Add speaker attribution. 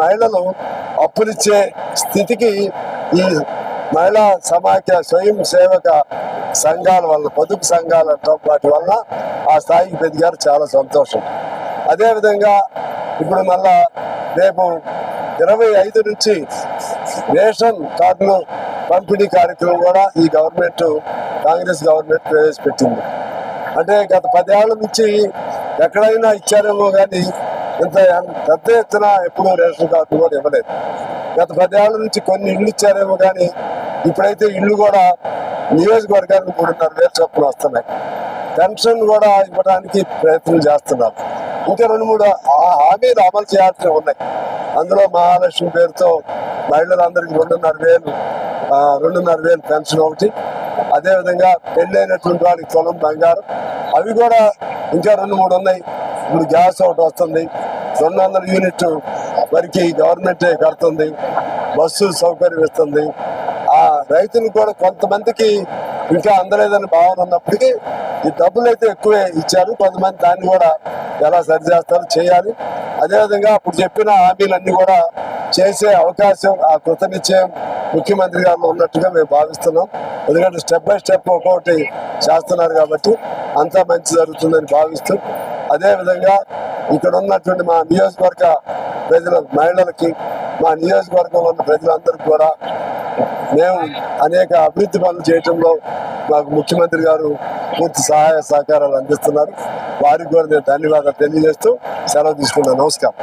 Speaker 1: మహిళలు అప్పులిచ్చే స్థితికి ఈ మహిళా సమాఖ్య స్వయం సేవక సంఘాల వల్ల పొదుపు సంఘాల వాటి వల్ల ఆ స్థాయికి పెరిగారు. చాలా సంతోషం. అదేవిధంగా ఇప్పుడు మళ్ళా రేపు ఇరవై ఐదు నుంచి రేషన్ కార్డులు పంపిణీ కార్యక్రమం కూడా ఈ గవర్నమెంట్ కాంగ్రెస్ గవర్నమెంట్ ప్రవేశపెట్టింది. అంటే గత పదేళ్ళ నుంచి ఎక్కడైనా ఇచ్చారేమో కానీ ఇంత పెద్ద ఎత్తున ఎప్పుడూ రేషన్ కార్డు కూడా ఇవ్వలేదు. గత పదేళ్ళ నుంచి కొన్ని ఇళ్ళు ఇచ్చారేమో కానీ ఇప్పుడైతే ఇళ్ళు కూడా నియోజకవర్గానికి మూడున్నర వేలు చొప్పున వస్తున్నాయి. పెన్షన్ కూడా ఇవ్వడానికి ప్రయత్నం చేస్తున్నారు. ఇంకా రెండు మూడు ఆ- హామీలు అమలు చేయాల్సినవి ఉన్నాయి. అందులో మహాలక్ష్మి పేరుతో మహిళలందరికీ రెండున్నర వేలు రెండున్నర వేలు పెన్షన్ ఒకటి. అదేవిధంగా పెళ్ళైనటువంటి వాళ్ళకి తులం బంగారం. అవి కూడా ఇంకా రెండు మూడు ఉన్నాయి. ఇప్పుడు గ్యాస్ ఒకటి వస్తుంది. రెండు వందల యూనిట్ వరకు గవర్నమెంటే కడుతుంది. బస్సు సౌకర్యం ఇస్తుంది. ఆ రైతులు కూడా కొంతమందికి ఇంకా అందలేదని భావన ఉన్నప్పటికీ ఈ డబ్బులు అయితే ఎక్కువే ఇచ్చారు. కొంతమంది దాన్ని కూడా ఎలా సరిచేస్తారో చేయాలి. అదేవిధంగా అప్పుడు చెప్పిన హామీలన్నీ కూడా చేసే అవకాశం ఆ కృతనిశ్చయం ముఖ్యమంత్రి గారిలో ఉన్నట్టుగా మేము భావిస్తున్నాం. ఎందుకంటే స్టెప్ బై స్టెప్ ఒక్కొక్కటి చేస్తున్నారు కాబట్టి అంతా మంచి జరుగుతుందని భావిస్తూ అదేవిధంగా ఇక్కడ ఉన్నటువంటి మా నియోజకవర్గ ప్రజల మహిళలకి మా నియోజకవర్గంలో ఉన్న ప్రజలందరికీ కూడా మేము అనేక అభివృద్ధి పనులు చేయటంలో మాకు ముఖ్యమంత్రి గారు పూర్తి సహాయ సహకారాలు అందిస్తున్నారు. వారికి కూడా నేను ధన్యవాదాలు తెలియజేస్తూ సెలవు తీసుకున్నాను నమస్కారం.